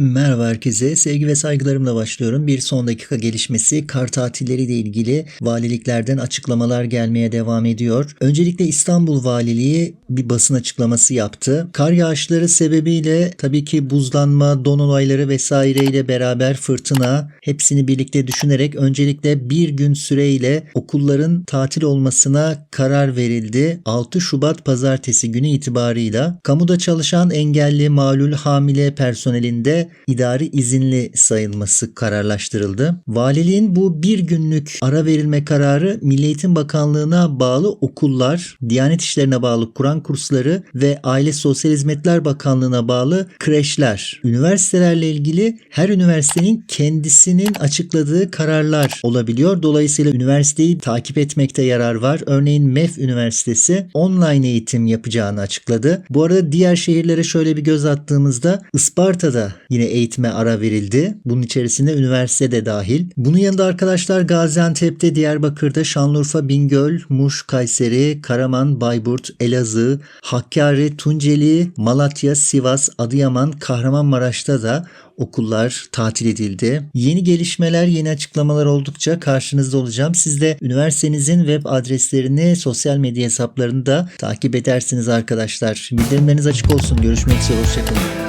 Merhaba herkese. Sevgi ve saygılarımla başlıyorum. Bir son dakika gelişmesi kar tatilleriyle ilgili valiliklerden açıklamalar gelmeye devam ediyor. Öncelikle İstanbul Valiliği bir basın açıklaması yaptı. Kar yağışları sebebiyle tabii ki buzlanma, don olayları vesaireyle beraber fırtına hepsini birlikte düşünerek öncelikle bir gün süreyle okulların tatil olmasına karar verildi. 6 Şubat pazartesi günü itibarıyla kamuda çalışan engelli, malul, hamile personelinde idari izinli sayılması kararlaştırıldı. Valiliğin bu bir günlük ara verilme kararı Milli Eğitim Bakanlığı'na bağlı okullar, Diyanet İşleri'ne bağlı Kur'an kursları ve Aile Sosyal Hizmetler Bakanlığı'na bağlı kreşler, üniversitelerle ilgili her üniversitenin kendisinin açıkladığı kararlar olabiliyor. Dolayısıyla üniversiteyi takip etmekte yarar var. Örneğin MEF Üniversitesi online eğitim yapacağını açıkladı. Bu arada diğer şehirlere şöyle bir göz attığımızda Isparta'da yine eğitime ara verildi. Bunun içerisinde üniversite de dahil. Bunun yanında arkadaşlar Gaziantep'te, Diyarbakır'da, Şanlıurfa, Bingöl, Muş, Kayseri, Karaman, Bayburt, Elazığ, Hakkari, Tunceli, Malatya, Sivas, Adıyaman, Kahramanmaraş'ta da okullar tatil edildi. Yeni gelişmeler, yeni açıklamalar oldukça karşınızda olacağım. Siz de üniversitenizin web adreslerini sosyal medya hesaplarında takip edersiniz arkadaşlar. Bildirimleriniz açık olsun. Görüşmek üzere. Hoşçakalın.